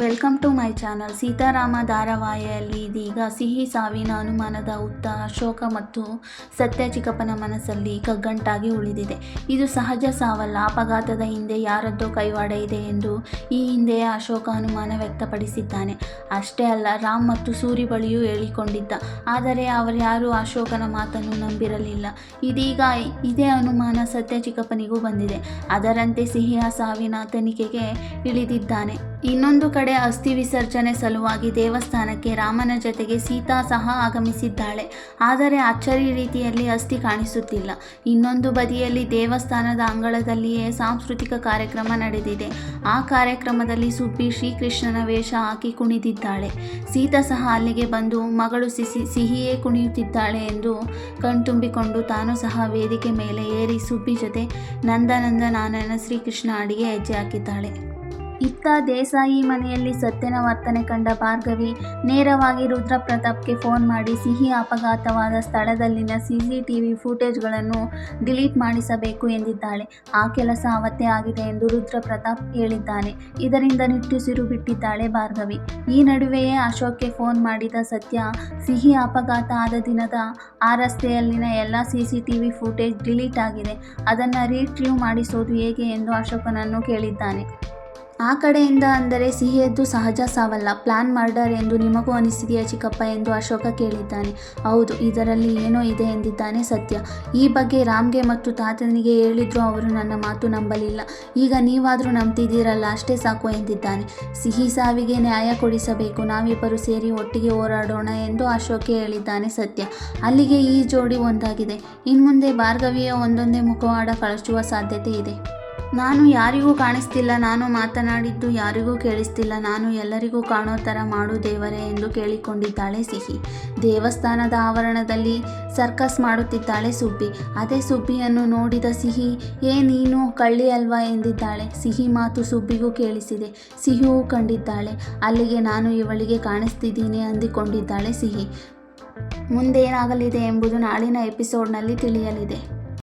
Welcome to my channel. Seetharama ಧಾರಾವಾಹಿಯಲ್ಲಿ ಇದೀಗ ಸಿಹಿ ಸಾವಿನ ಅನುಮಾನದ ಉತ್ತ ಅಶೋಕ ಮತ್ತು ಸತ್ಯ ಚಿಕ್ಕಪ್ಪನ ಮನಸ್ಸಲ್ಲಿ ಕಗ್ಗಂಟಾಗಿ ಉಳಿದಿದೆ. ಇದು ಸಹಜ ಸಾವಲ್ಲ. ಅಪಘಾತದ ಹಿಂದೆ ಯಾರದ್ದೋ ಕೈವಾಡ ಇದೆ ಎಂದು ಈ ಹಿಂದೆಯೇ ಅಶೋಕ ಅನುಮಾನ ವ್ಯಕ್ತಪಡಿಸಿದ್ದಾನೆ. ಅಷ್ಟೇ ಅಲ್ಲ, ರಾಮ್ ಮತ್ತು ಸೂರಿ ಬಳಿಯೂ ಹೇಳಿಕೊಂಡಿದ್ದ. ಆದರೆ ಅವರ್ಯಾರೂ ಅಶೋಕನ ಮಾತನ್ನು ನಂಬಿರಲಿಲ್ಲ. ಇದೀಗ ಇದೇ ಅನುಮಾನ ಸತ್ಯ ಚಿಕ್ಕಪ್ಪನಿಗೂ ಬಂದಿದೆ. ಅದರಂತೆ ಸಿಹಿಯ ಸಾವಿನ ತನಿಖೆಗೆ ಇಳಿದಿದ್ದಾನೆ. ಇನ್ನೊಂದು ಕಡೆ ಅಸ್ಥಿ ವಿಸರ್ಜನೆ ಸಲುವಾಗಿ ದೇವಸ್ಥಾನಕ್ಕೆ ರಾಮನ ಜೊತೆಗೆ ಸೀತಾ ಸಹ ಆಗಮಿಸಿದ್ದಾಳೆ. ಆದರೆ ಅಚ್ಚರಿ ರೀತಿಯಲ್ಲಿ ಅಸ್ಥಿ ಕಾಣಿಸುತ್ತಿಲ್ಲ. ಇನ್ನೊಂದು ಬದಿಯಲ್ಲಿ ದೇವಸ್ಥಾನದ ಅಂಗಳದಲ್ಲಿಯೇ ಸಾಂಸ್ಕೃತಿಕ ಕಾರ್ಯಕ್ರಮ ನಡೆದಿದೆ. ಆ ಕಾರ್ಯಕ್ರಮದಲ್ಲಿ ಸುಬ್ಬಿ ಶ್ರೀಕೃಷ್ಣನ ವೇಷ ಹಾಕಿ ಕುಣಿದಿದ್ದಾಳೆ. ಸೀತಾ ಸಹ ಅಲ್ಲಿಗೆ ಬಂದು ಮಗಳು ಸಿಸಿ ಸಿಹಿಯೇ ಕುಣಿಯುತ್ತಿದ್ದಾಳೆ ಎಂದು ಕಣ್ತುಂಬಿಕೊಂಡು ತಾನು ಸಹ ವೇದಿಕೆ ಮೇಲೆ ಏರಿ ಸುಬ್ಬಿ ಜೊತೆ ನಂದನಂದ ನಾನನ ಶ್ರೀಕೃಷ್ಣ ಅಡಿಗೆ ಹೆಜ್ಜೆ ಹಾಕಿದ್ದಾಳೆ. ಇತ್ತ ದೇಸಾಯಿ ಮನೆಯಲ್ಲಿ ಸತ್ಯನ ವರ್ತನೆ ಕಂಡ ಭಾರ್ಗವಿ ನೇರವಾಗಿ ರುದ್ರಪ್ರತಾಪ್ಗೆ ಫೋನ್ ಮಾಡಿ ಸಿಹಿ ಅಪಘಾತವಾದ ಸ್ಥಳದಲ್ಲಿನ ಸಿಸಿಟಿವಿ ಫುಟೇಜ್ಗಳನ್ನು ಡಿಲೀಟ್ ಮಾಡಿಸಬೇಕು ಎಂದಿದ್ದಾಳೆ. ಆ ಕೆಲಸ ಅವತ್ತೇ ಆಗಿದೆ ಎಂದು ರುದ್ರಪ್ರತಾಪ್ ಹೇಳಿದ್ದಾನೆ. ಇದರಿಂದ ನಿಟ್ಟುಸಿರು ಬಿಟ್ಟಿದ್ದಾಳೆ ಭಾರ್ಗವಿ. ಈ ನಡುವೆಯೇ ಅಶೋಕ್ಗೆ ಫೋನ್ ಮಾಡಿದ ಸತ್ಯ, ಸಿಹಿ ಅಪಘಾತ ಆದ ದಿನದ ಆ ರಸ್ತೆಯಲ್ಲಿನ ಎಲ್ಲ ಸಿಸಿಟಿವಿ ಫುಟೇಜ್ ಡಿಲೀಟ್ ಆಗಿದೆ. ಅದನ್ನು ರೀಟ್ರೀವ್ ಮಾಡಿಸೋದು ಹೇಗೆ ಎಂದು ಅಶೋಕನನ್ನು ಕೇಳಿದ್ದಾನೆ. ಆ ಕಡೆಯಿಂದ ಅಂದರೆ ಸಿಹಿಯದ್ದು ಸಹಜ ಸಾವಲ್ಲ. ಪ್ಲಾನ್ ಮರ್ಡರ್ ಎಂದು ನಿಮಗೂ ಅನಿಸಿದೆಯಾ ಚಿಕ್ಕಪ್ಪ ಎಂದು ಅಶೋಕ ಕೇಳಿದ್ದಾನೆ. ಹೌದು, ಇದರಲ್ಲಿ ಏನೋ ಇದೆ ಎಂದಿದ್ದಾನೆ ಸತ್ಯ. ಈ ಬಗ್ಗೆ ರಾಮ್ಗೆ ಮತ್ತು ತಾತನಿಗೆ ಹೇಳಿದ್ರು ಅವರು ನನ್ನ ಮಾತು ನಂಬಲಿಲ್ಲ. ಈಗ ನೀವಾದರೂ ನಂಬ್ತಿದ್ದೀರಲ್ಲ, ಅಷ್ಟೇ ಸಾಕು ಎಂದಿದ್ದಾನೆ. ಸಿಹಿ ಸಾವಿಗೆ ನ್ಯಾಯ ಕೊಡಿಸಬೇಕು, ನಾವಿಬ್ಬರು ಸೇರಿ ಒಟ್ಟಿಗೆ ಹೋರಾಡೋಣ ಎಂದು ಅಶೋಕ ಹೇಳಿದ್ದಾನೆ ಸತ್ಯ. ಅಲ್ಲಿಗೆ ಈ ಜೋಡಿ ಒಂದಾಗಿದೆ. ಇನ್ಮುಂದೆ ಭಾರ್ಗವಿಯ ಒಂದೊಂದೇ ಮುಖವಾಡ ಕಳಚುವ ಸಾಧ್ಯತೆ ಇದೆ. ನಾನು ಯಾರಿಗೂ ಕಾಣಿಸ್ತಿಲ್ಲ, ನಾನು ಮಾತನಾಡಿದ್ದು ಯಾರಿಗೂ ಕೇಳಿಸ್ತಿಲ್ಲ, ನಾನು ಎಲ್ಲರಿಗೂ ಕಾಣೋ ಥರ ಮಾಡು ದೇವರೇ ಎಂದು ಕೇಳಿಕೊಂಡಿದ್ದಾಳೆ ಸಿಹಿ. ದೇವಸ್ಥಾನದ ಆವರಣದಲ್ಲಿ ಸರ್ಕಸ್ ಮಾಡುತ್ತಿದ್ದಾಳೆ ಸುಬ್ಬಿ. ಅದೇ ಸುಬ್ಬಿಯನ್ನು ನೋಡಿದ ಸಿಹಿ, ಏ, ನೀನು ಕಳ್ಳಿ ಅಲ್ವಾ? ಎಂದಿದ್ದಾಳೆ. ಸಿಹಿ ಮಾತು ಸುಬ್ಬಿಗೂ ಕೇಳಿಸಿದೆ. ಸಿಹಿಯೂ ಕಂಡಿದ್ದಾಳೆ. ಅಲ್ಲಿಗೆ ನಾನು ಇವಳಿಗೆ ಕಾಣಿಸ್ತಿದ್ದೀನಿ ಅಂದಿಕೊಂಡಿದ್ದಾಳೆ ಸಿಹಿ. ಮುಂದೇನಾಗಲಿದೆ ಎಂಬುದು ನಾಳಿನ ಎಪಿಸೋಡ್ನಲ್ಲಿ ತಿಳಿಯಲಿದೆ.